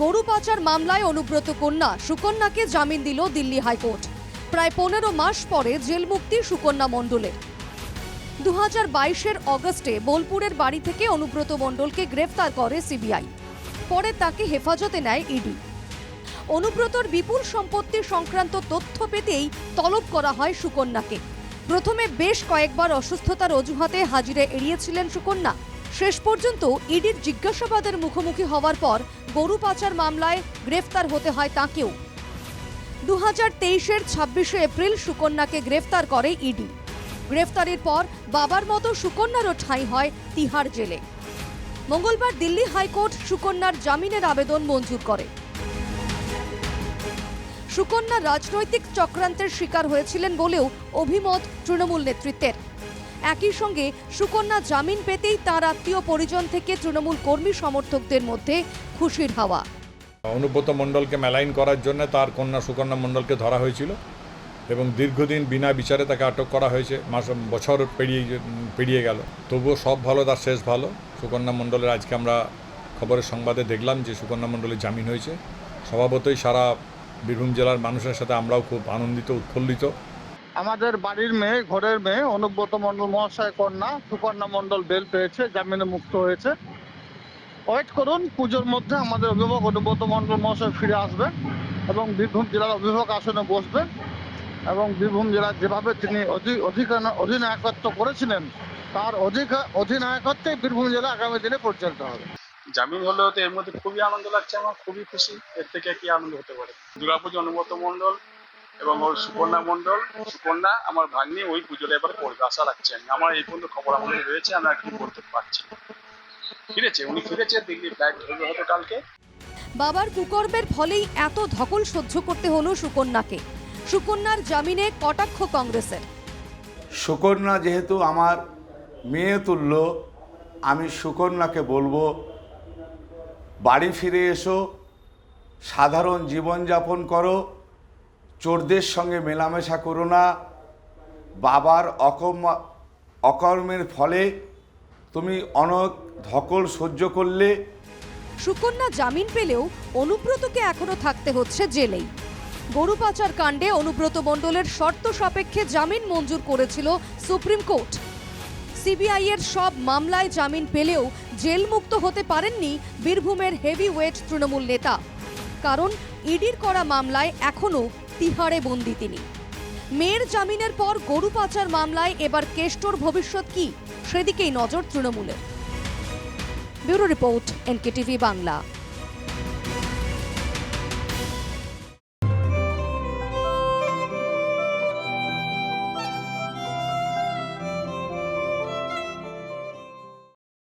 গরু পাচার মামলায় অনুব্রত কন্যা। সুকন্যাকে জামিন দিল দিল্লি হাইকোর্ট। প্রায় পনেরো মাস পরে জেল মুক্তি সুকন্যা মণ্ডলের দু হাজার বাইশের অগস্টে বোলপুরের বাড়ি থেকে অনুব্রত মণ্ডলকে গ্রেফতার করে সিবিআই। পরে তাকে হেফাজতে নেয় ইডি। অনুব্রতর বিপুল সম্পত্তি সংক্রান্ত তথ্য পেতেই তলব করা হয় সুকন্যাকে। প্রথমে বেশ কয়েকবার অসুস্থতার অজুহাতে হাজিরে এড়িয়েছিলেন সুকন্যা। শেষ পর্যন্ত ইডির জিজ্ঞাসাবাদের মুখোমুখি হওয়ার পর গরু পাচার মামলায় গ্রেফতার হতে হয় তাঁকেও। দু হাজার তেইশের ছাব্বিশে এপ্রিল সুকন্যাকে গ্রেফতার করে ইডি। গ্রেফতারের পর বাবার মতো সুকন্যারও ঠাঁই হয় তিহার জেলে। মঙ্গলবার দিল্লি হাইকোর্ট সুকন্যার জামিনের আবেদন মঞ্জুর করে। সুকন্যা রাজনৈতিক চক্রান্তের শিকার হয়েছিলেন বলেও অভিমত তৃণমূল নেতৃত্বের। একই সঙ্গে সুকন্যা জামিন পেতেই তার আত্মীয় পরিজন থেকে তৃণমূল কর্মী সমর্থকদের মধ্যে খুশির হাওয়া। অনুব্রত মণ্ডলকে মেলাইন করার জন্য তার কন্যা সুকন্যা মণ্ডলকে ধরা হয়েছিল এবং দীর্ঘদিন বিনা বিচারে তাকে আটক করা হয়েছে। মাস বছর পেরিয়ে পেরিয়ে গেল। তবুও সব ভালো, তার শেষ ভালো। সুকন্যা মণ্ডলের আজকে আমরা খবরের সংবাদে দেখলাম যে সুকন্যা মণ্ডলের জামিন হয়েছে। স্বভাবতই সারা বীরভূম জেলার মানুষের সাথে আমরাও খুব আনন্দিত, উৎফুল্লিত। আমাদের বাড়ির মেয়ে, ঘরের মেয়ে, অনুব্রত মণ্ডল মহাশয় কন্যা, সুকন্যা মণ্ডল বেল পেয়েছে, জামিনে মুক্ত হয়েছে। ওয়েট করুন, পুজোর মধ্যে আমাদের অভিভাবক অনুব্রত মণ্ডল মহাশয় ফিরে আসবেন এবং বীরভূম জেলার অভিভাবক আসনে বসবেন এবং বীরভূম জেলার যেভাবে তিনি অধিনায়কত্ব করেছিলেন, তার অধিকার অধিনায়কত্বে বীরভূম জেলা আগামী দিনে পরিচালিত হবে। জামিন হলেও তো এর মধ্যে খুবই আনন্দ লাগছে, আমার খুবই খুশি, এর থেকে কি আনন্দ হতে পারে? দুর্গাপুজো অনুব্রত মণ্ডল এবং ওর সুকন্যা মণ্ডল সুকন্যা আমার ভাগ্নি ওই পুজোটা এবার করবে আশা রাখছি আমি। আমার এই পর্যন্ত খবর আমাদের রয়েছে আমরা কি বলতে পারছি। ফিরেছে উনি ফিরেছে দিল্লি ফ্লাইট ধরবে হয়তো কালকে। বাবার কুকর্মের ফলেই এত ধকল সহ্য করতে হলো সুকন্যাকে। সুকন্যার জামিনে কটাক্ষ কংগ্রেসের। সুকন্যা যেহেতু আমার মেয়ে তুল্য আমি সুকন্যাকে বলব বাড়ি ফিরে এসো সাধারণ জীবনযাপন করো চোরদের সঙ্গে মেলামেশা করো না। বাবার অকম অকর্মের ফলে তুমি অনেক ধকল সহ্য করলে। সুকন্যা জামিন পেলেও অনুব্রতকে এখনও থাকতে হচ্ছে জেলেই। গরু পাচার কাণ্ডে অনুব্রত মণ্ডলের শর্ত সাপেক্ষে জামিন মঞ্জুর করেছিল সুপ্রিম কোর্ট। সিবিআই এর সব মামলায় জামিন পেলেও জেলমুক্ত হতে পারেননি বীরভূমের হেভি ওয়েট তৃণমূল নেতা। কারণ ইডির করা মামলায় এখনও তিহারে বন্দি তিনি। মেয়ের জামিনের পর গরু পাচার মামলায় এবার কেষ্টর ভবিষ্যৎ কি? সেদিকেই নজর তৃণমূলের। Bureau report, NKTV Bangla.